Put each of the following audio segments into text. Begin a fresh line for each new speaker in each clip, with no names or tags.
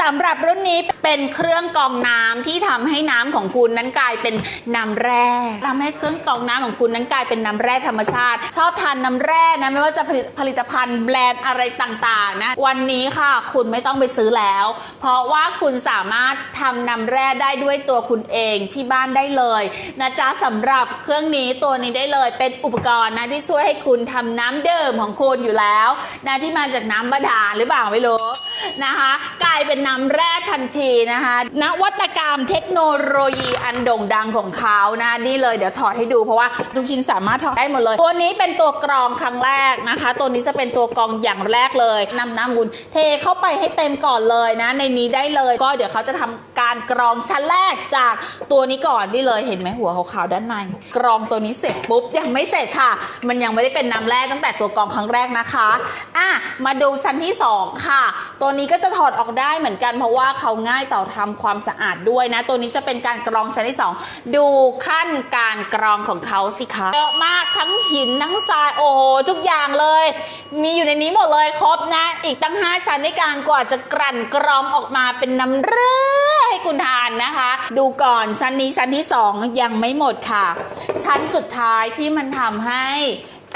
สำหรับรุ่นนี้เป็นเครื่องกรองน้ำที่ทำให้น้ำของคุณนั้นกลายเป็นน้ำแร่ทำให้เครื่องกรองน้ำของคุณนั้นกลายเป็นน้ำแร่ธรรมชาติ ชอบทานน้ำแร่นะไม่ว่าจะผลิตผลิตภัณฑ์แบรนด์อะไรต่างๆนะวันนี้ค่ะคุณไม่ต้องไปซื้อแล้ว เพราะว่าคุณสามารถทำน้ำแร่ได้ด้วยตัวคุณเองที่บ้านได้เลยนะจ๊ะสำหรับเครื่องนี้ตัวนี้ได้เลยเป็นอุปกรณ์นะที่ช่วยให้คุณทำน้ำเดิมของคุณอยู่แล้วนะที่มาจากน้ำบาดาลหรือเปล่าไม่รู้ นะคะ กลายเป็นน้ำแร่ทันทีนะคะนวัตกรรมเทคโนโลยีอันโด่งดังของเขานะนี่เลยเดี๋ยวถอดให้ดูเพราะว่าทุกชิ้นสามารถถอดได้หมดเลย ตัวนี้เป็นตัวกรองครั้งแรกนะคะ ตัวนี้จะเป็นตัวกรองอย่างแรกเลยนำน้ำอุ่นเทเข้าไปให้เต็มก่อนเลยนะ ในนี้ได้เลย ก็เดี๋ยวเขาจะทำ การกรองชั้นแรกจากตัวนี้ก่อนนี่เลยเห็นไหมหัวขาวๆด้านใน กรองตัวนี้เสร็จปุ๊บยังไม่เสร็จค่ะ มันยังไม่ได้เป็นน้ำแร่ตั้งแต่ตัวกรองครั้งแรกนะคะอะมาดูชั้นที่สองค่ะ ตัวนี้ก็จะถอดออกได้เหมือนกันเพราะว่าเขาง่ายต่อทำความสะอาดด้วยนะ ตัวนี้จะเป็นการกรองชั้นที่สองดูขั้นการกรองของเขาสิคะเยอะมากทั้งหินทั้งทรายโอ้โหทุกอย่างเลย มีอยู่ในนี้หมดเลยครบนะ อีกตั้ง 5 ชั้นในการกว่าจะกลั่นกรองออกมาเป็นน้ำแร่ คุณทานนะคะ ดูก่อนชั้นนี้ชั้นที่ 2 ยังไม่หมดค่ะ ชั้นสุดท้ายที่มันทำให้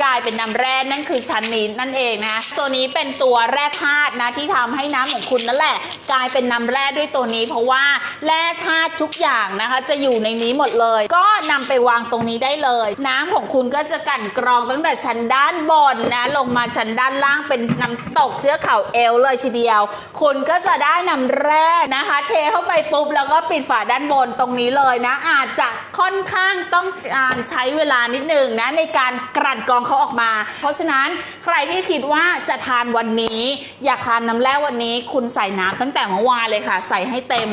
กลายเป็นน้ำแร่นั่นคือชั้นนี้นั่นเองนะ ตัวนี้เป็นตัวแร่ธาตุนะที่ทำให้น้ำของคุณนั่นแหละ กลายเป็นน้ำแร่ด้วยตัวนี้ เพราะว่าแร่ธาตุทุกอย่างนะคะ จะอยู่ในนี้หมดเลย ก็นำไปวางตรงนี้ได้เลย น้ำของคุณก็จะกั่นกรองตั้งแต่ชั้นด้านบนนะลงมาชั้นด้านล่างเป็นน้ำตกเชื้อเข่าเอวเลยทีเดียว คุณก็จะได้น้ำแร่นะคะ เทเข้าไปปุ๊บแล้วก็ปิดฝาด้านบนตรงนี้เลยนะ อาจจะค่อนข้างต้องการใช้เวลานิดหนึ่งนะในการกลั่นกรองเขาออกมา เพราะฉะนั้นใครที่คิดว่าจะทานวันนี้ อยากทานน้ำแร่วันนี้ คุณใส่น้ำตั้งแต่เมื่อวานเลยค่ะ ใส่ให้เต็ม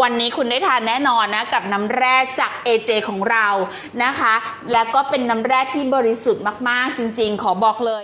วันนี้คุณได้ทานแน่นอนนะกับน้ำแร่จาก AJ ของเรานะคะ แล้วก็เป็นน้ำแร่ที่บริสุทธิ์มากๆ จริง ๆ ขอบอกเลย